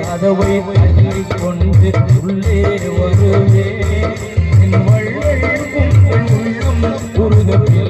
கதவை தள்ளி கொண்டு உள்ளே வருவே உள்ளும் உருதப்பில்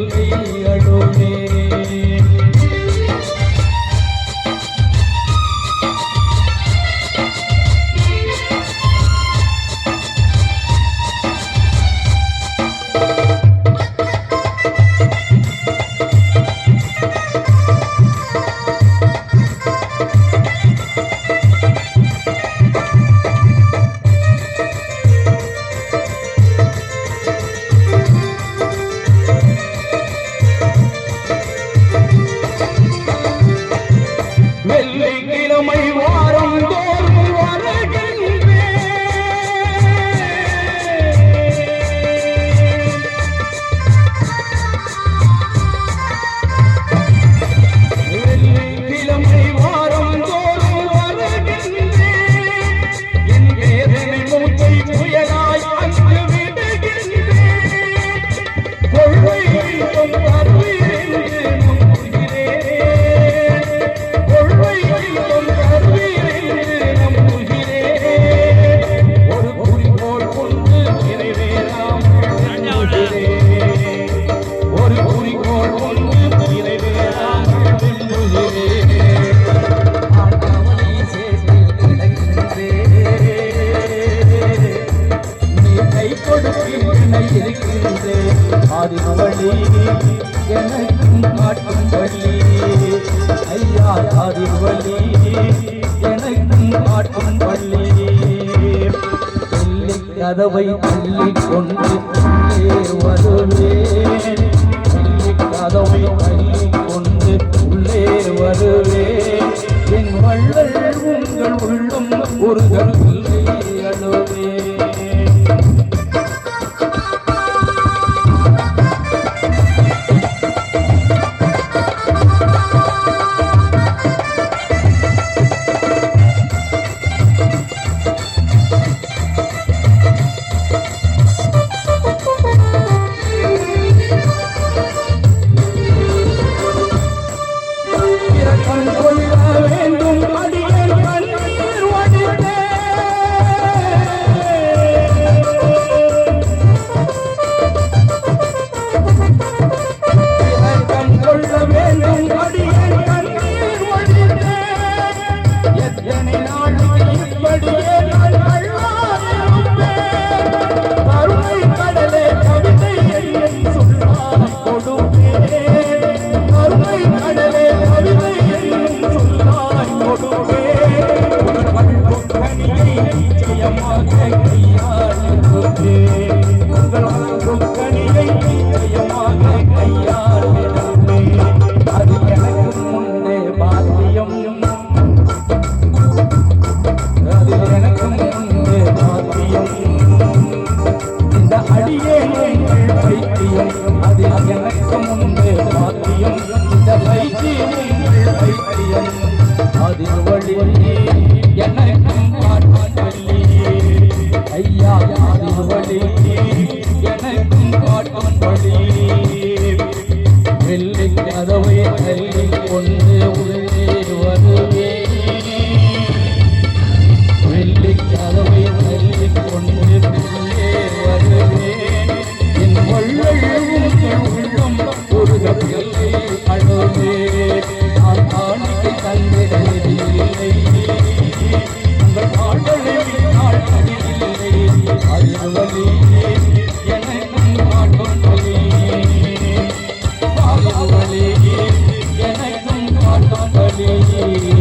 என இருக்கிறது ஆதின வழி எனக்கும் காட்டும் வழி. ஐயா ஆதின வழி எனக்கும் காட்டும் வழி கதவை தள்ளி கொண்டு வருவே கதவை தள்ளி கொண்டு உள்ளே வருவே என் வள்ளல் உங்கள் உள்ளும் ஒரு கருவில்லை வைத்தியம் அதில் எனக்கு முன்பு பாத்தியம். இந்த வைத்தியம் வைத்தியம் அதில் வழி Thank you.